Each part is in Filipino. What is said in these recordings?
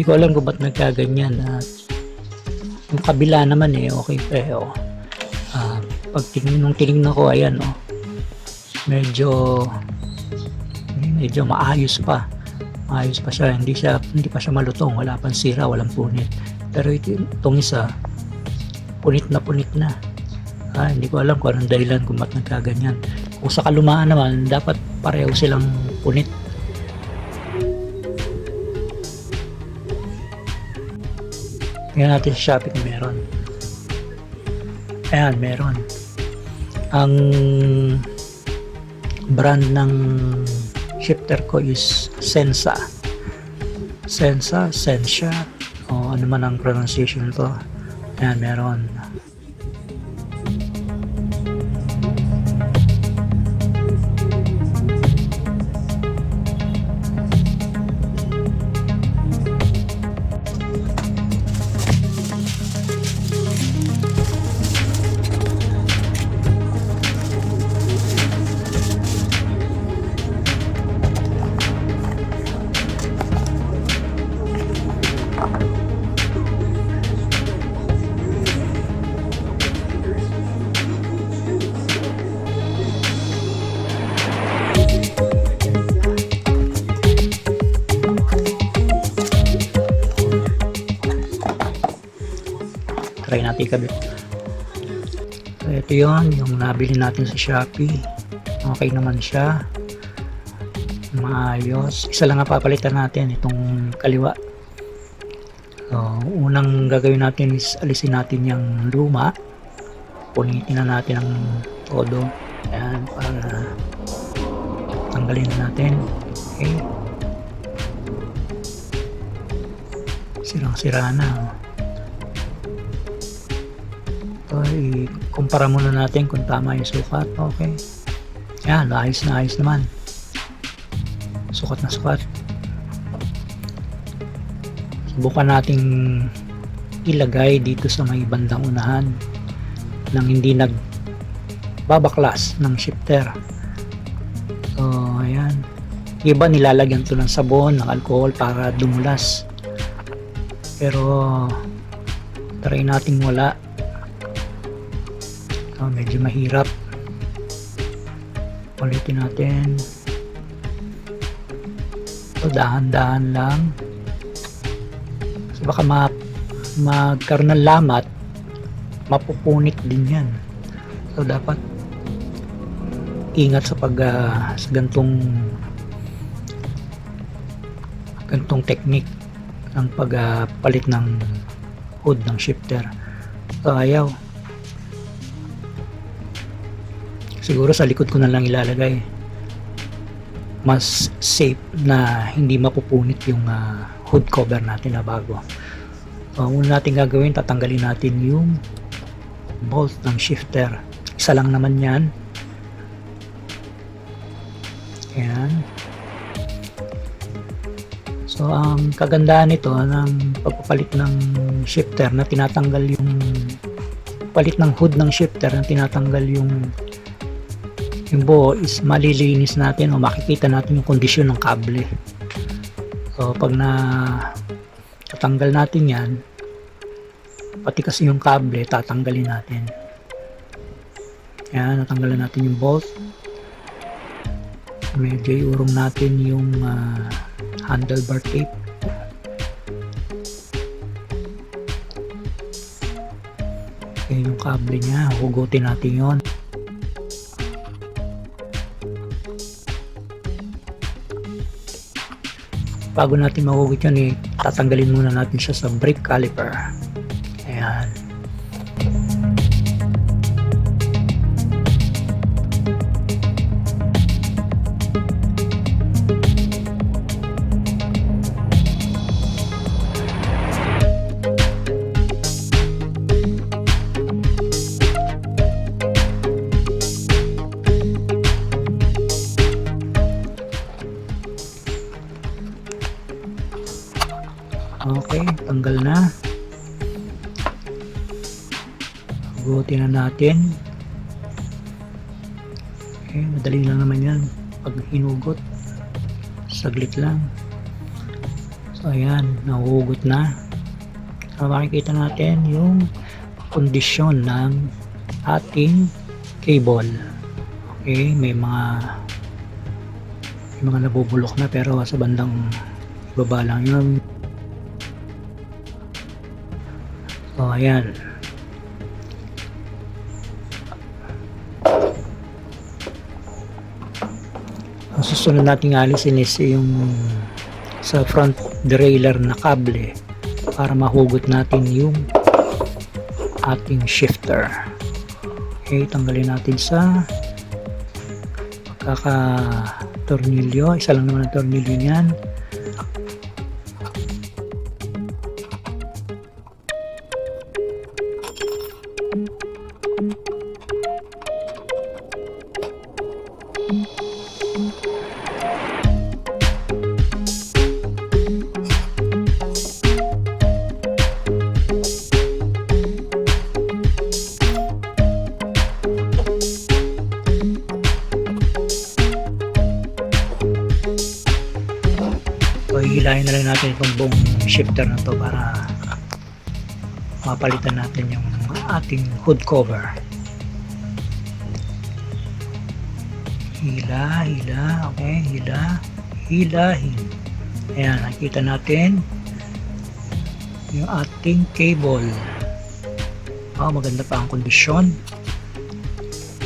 Hindi ko alam kung ba't nagkaganyan. At yung kabila naman eh, okay pa eh. Oh. Ah, pag tingin, nung tinignan ko, ayan oh. Medyo, medyo maayos pa. Maayos pa siya. Hindi siya, hindi pa siya malutong. Wala pang sira, walang punit. Pero ito, itong isa, punit na punit na. Ah, hindi ko alam kung anong dahilan kung ba't nagkaganyan. Kung sa kalumaan naman, dapat pareho silang punit. Tingnan natin sa Shopee kung meron. Ayan, meron. Ang brand ng shifter ko is Sensa. Sensa, Sensia, o ano man ang pronunciation nito. Ayan, meron. Ikabit. So, ito yon yung nabili natin sa Shopee. Okay naman siya. Maayos. Isa lang nga papalitan natin itong kaliwa. So, unang gagawin natin is alisin natin yung luma. Punitin na natin ang todo. Ayan, para tanggalin na natin. Okay. Sirang-sira na. So, i-kumpara muna natin kung tama yung sukat. Okay. Yan, ayos na ayos naman. Sukat na sukat. Subukan nating ilagay dito sa may bandang unahan nang hindi nag babaklas ng shifter. So, ayan. Iba nilalagyan to ng sabon, ng alcohol para dumulas. Pero, try nating wala. So, medyo mahirap. Ulitin natin. So, dahan-dahan lang. So, baka ma magkaroon ng lamat, mapupunit din yan. So, dapat ingat sa pag ah, sa gantong gantong technique ng pagpalit ng hood ng shifter. So, ayaw. Siguro sa likod ko na lang ilalagay. Mas safe na hindi mapupunit yung ah, hood cover natin na bago. So, ang una natin gagawin tatanggalin natin yung bolt ng shifter. Isa lang naman yan. Yan so ang kagandahan nito ng pagpapalit ng shifter na tinatanggal yung palit ng hood ng shifter na tinatanggal yung yung buo is malilinis natin o makikita natin yung kondisyon ng kable. So pag na tatanggal natin yan, pati kasi yung kable tatanggalin natin. Yan, natanggalan natin yung bolt. Medyo iurong natin yung ah, handlebar tape. Yan yung kable niya, hugutin natin yon. Bago natin mahugot yun eh, tatanggalin muna natin siya sa brake caliper. Na natin. Okay, madali lang naman yan. Pag hinugot, saglit lang. So, ayan, nahuhugot na. So, makikita natin yung kondisyon ng ating cable. Okay, may mga may mga nabubulok na pero sa bandang ibaba lang yun. So, ayan. Susunod nating alisin is yung sa front derailleur na kable para mahugot natin yung ating shifter. Okay, tanggalin natin sa pagkaka-tornilyo. Isa lang naman ang tornilyo niyan. Shifter na to para mapalitan natin yung ating hood cover. Hila, hila, okay, hila, hilahin. Ayan, nakita natin yung ating cable. Oh, maganda pa ang kondisyon.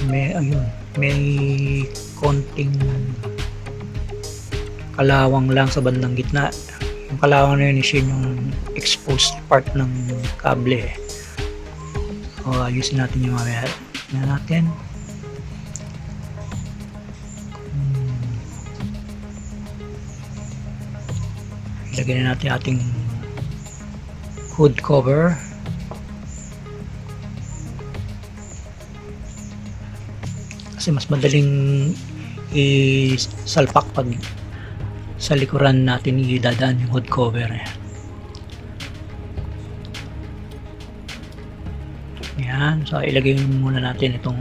May, ayun, may konting kalawang lang sa bandang gitna. Yung kalawang na yun is yun yung exposed part ng kable. So, ayusin natin yung mamaya. Tingnan natin. Hmm. Ilagay na natin ating hood cover. Kasi mas madaling isalpak pag sa likuran natin idadaan yung hood cover yan so ilagay muna natin itong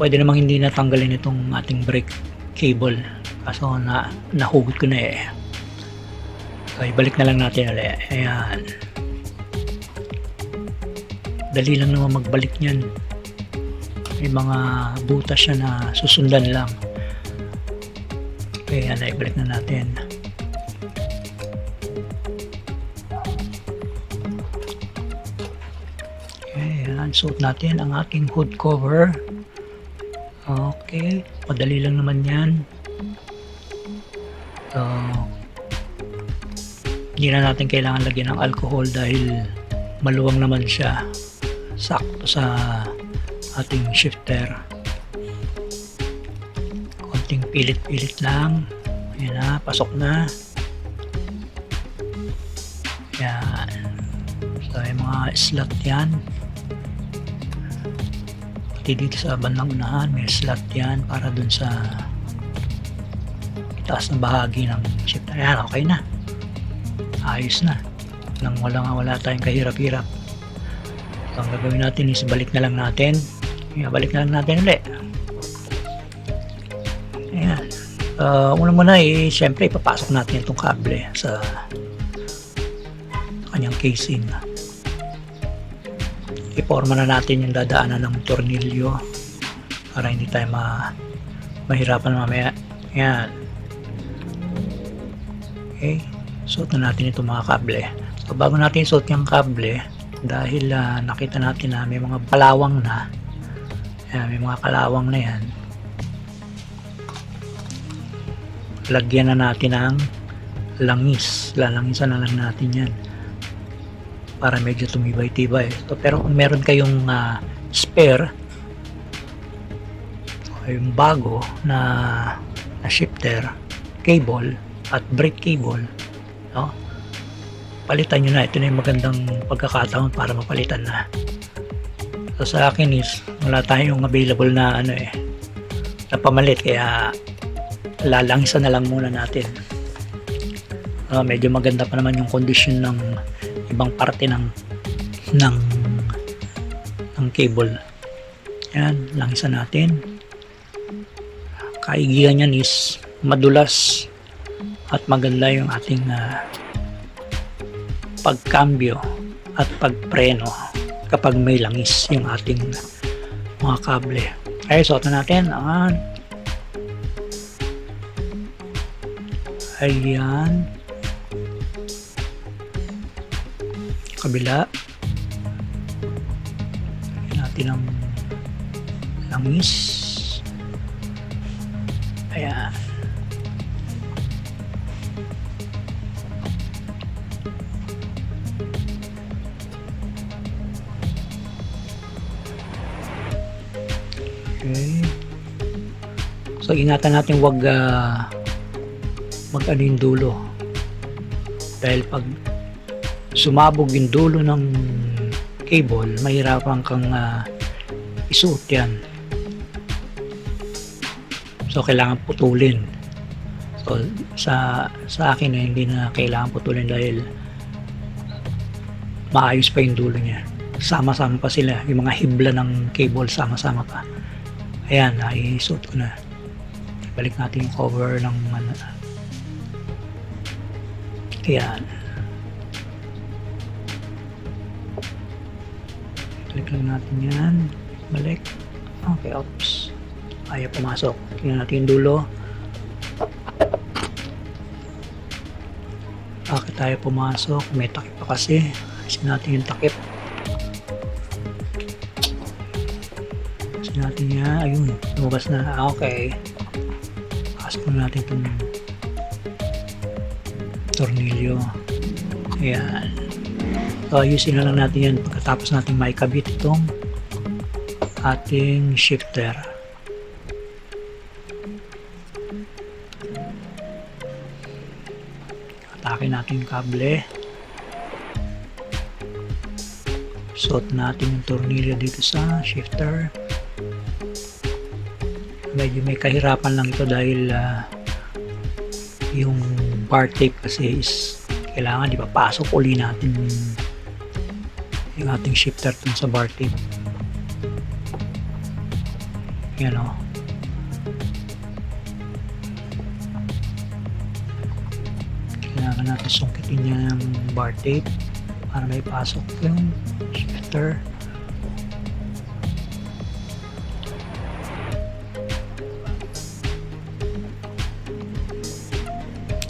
pwede namang hindi natanggalin itong ating brake cable. Kaso na nahugot ko na eh. So ibalik na lang natin ulit. Ayan. Dali lang naman magbalik niyan. May mga butas siya na susundan lang Okay, yan, ibalik na natin. Okay, yan, suot natin ang aking hood cover. Okay, madali lang naman yan. So, hindi na natin kailangan lagyan ng alcohol dahil maluwang naman siya. Sakto sa ating shifter konting pilit-pilit lang. Ayan na, pasok na. Yan. So, yung mga slot yan. Pati dito sa bandang unahan, may slot yan para dun sa itaas na bahagi ng shifter. Ayan, okay na. Ayos na. Nang wala nga wala tayong kahirap-hirap. So, ang gagawin natin is balik na lang natin. Balik na lang natin ulit. Uh, una muna eh, syempre ipapasok natin itong kable sa kanyang casing. Iporma na natin yung dadaanan ng tornilyo para hindi tayo ma mahirapan mamaya. Ayan. Okay. Suot na natin itong mga kable. So bago natin suot yung kable, dahil ah, nakita natin na may mga kalawang na, ayan, may mga kalawang na yan, lagyan na natin ng langis. Lalangisan na lang natin yan para medyo tumibay-tibay. So, pero kung meron kayong ah, spare yung bago na, na shifter, cable at brake cable, no? palitan nyo na. Ito na yung magandang pagkakataon para mapalitan na. So sa akin is wala tayong available na ano eh na pamalit kaya lalangsa na lang muna natin Ah, medyo maganda pa naman yung condition ng ibang parte ng ng ng cable. Yan, langisan natin. Kaigihan yan is madulas at maganda yung ating ah, pagkambyo at pagpreno kapag may langis yung ating mga kable. Ay, suot na natin. Ayan. Ayan. Kabila. Lagyan natin ang langis. Ayan. Okay. So ingatan natin wag ah, mag ano yung dulo. Dahil pag sumabog yung dulo ng cable, mahirapan kang ah, isuot yan. So kailangan putulin. So sa sa akin eh, hindi na kailangan putulin dahil maayos pa yung dulo niya. Sama-sama pa sila. Yung mga hibla ng cable sama-sama pa. Ayan, naisuot ko na. Balik natin yung cover ng ano. Ayan. Balik lang natin yan. Balik. Okay, oops. Ayaw pumasok. Tingnan natin yung dulo. Bakit tayo pumasok? May takip pa kasi. Alisin natin yung takip. Alisin natin yan. Ayun, lumabas na. Ah, Okay. Pasok na natin itong tornilyo. Ayan. So, ayusin na lang natin yan pagkatapos natin maikabit itong ating shifter. Atake natin yung kable. Suot natin yung tornilyo dito sa shifter. Medyo may kahirapan lang ito dahil ah, yung bar tape kasi is kailangan di ba pasok uli natin yung ating shifter dun sa bar tape. Yan o. Kailangan natin sungkitin niya ng bar tape para may pasok yung shifter.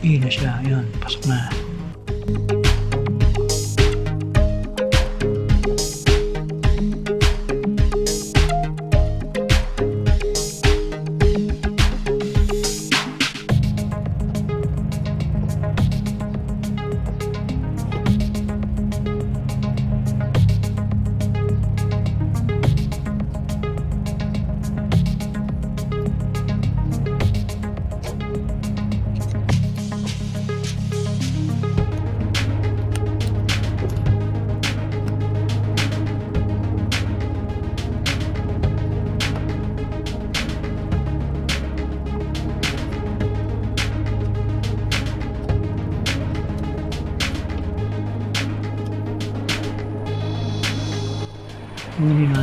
Ayun na siya. Ayun. Pasok na.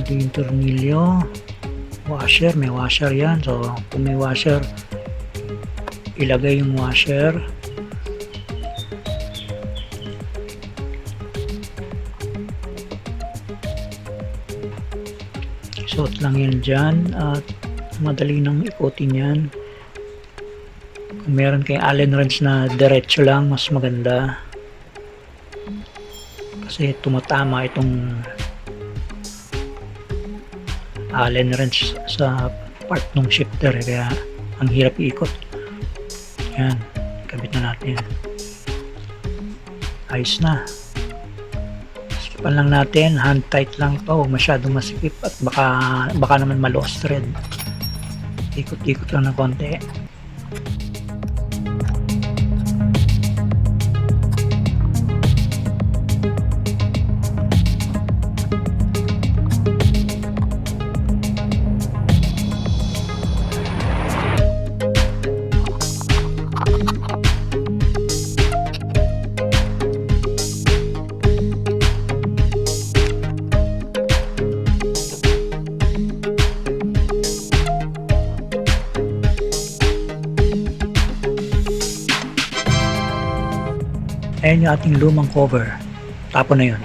Natin yung tornilyo. Washer. May washer yan. So, kung may washer, ilagay yung washer. Suot lang yan dyan at madali nang ikutin yan. Kung meron kayong Allen wrench na diretso lang, mas maganda. Kasi tumatama itong Allen wrench sa part ng shifter eh, kaya ang hirap iikot. Yan, kabit na natin. Ayos na. Sikipan lang natin, hand tight lang to, masyadong masikip at baka, baka naman ma-lost thread. Ikot-ikot lang ng konti. Yung ating lumang cover. Tapon na yun.